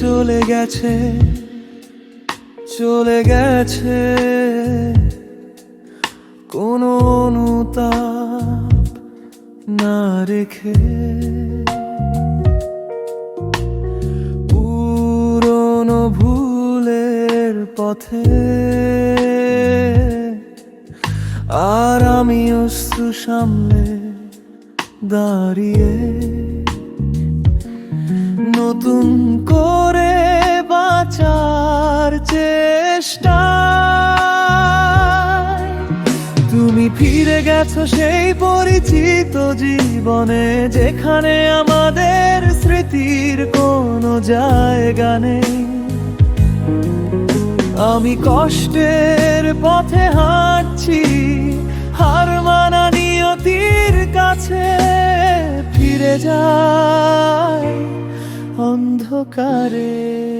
চলে গেছে চলে গেছে। কোনো অনুতাপ না রেখে পুরনো ভুলের পথে আর আমি অশ্রু সামলে দাঁড়িয়ে নতুন করে চেষ্টা তুমি ফিরে গেছো সেই পরিচিত জীবনে, যেখানে আমাদের স্মৃতির কোনো জায়গা নেই। আমি কষ্টের পথে হাঁটছি, হার মানা নিয়তির কাছে ফিরে যাই। অন্ধকারে।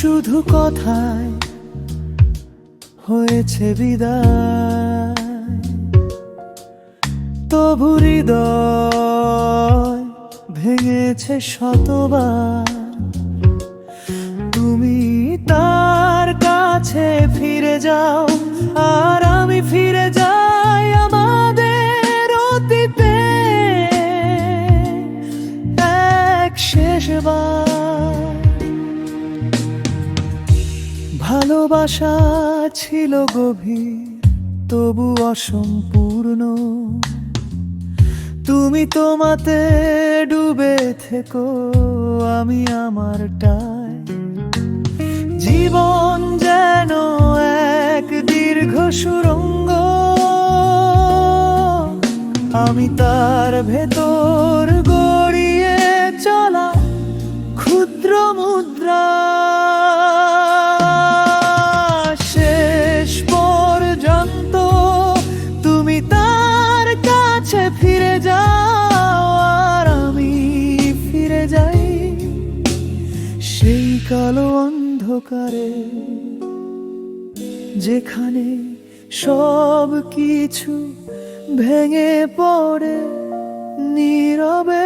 শুধু কথায় হয়েছে বিদায়। তবু হৃদয় ভেঙেছে শতবার। তুমি তার কাছে ফিরে যাও, আর আমি ফিরে যাই ভালোবাসা ছিল গভীর, তবু অসম্পূর্ণ। তুমি তোমাতে ডুবে থেকো, আমি আমারটায় জীবন যেন এক দীর্ঘ সুরঙ্গ, আমি তার ভেতর গড়িয়ে চলা ক্ষুদ্র মুদ্রা যাই সেই কালো অন্ধকারে যেখানে সব কিছু ভেঙে পড়ে নীরবে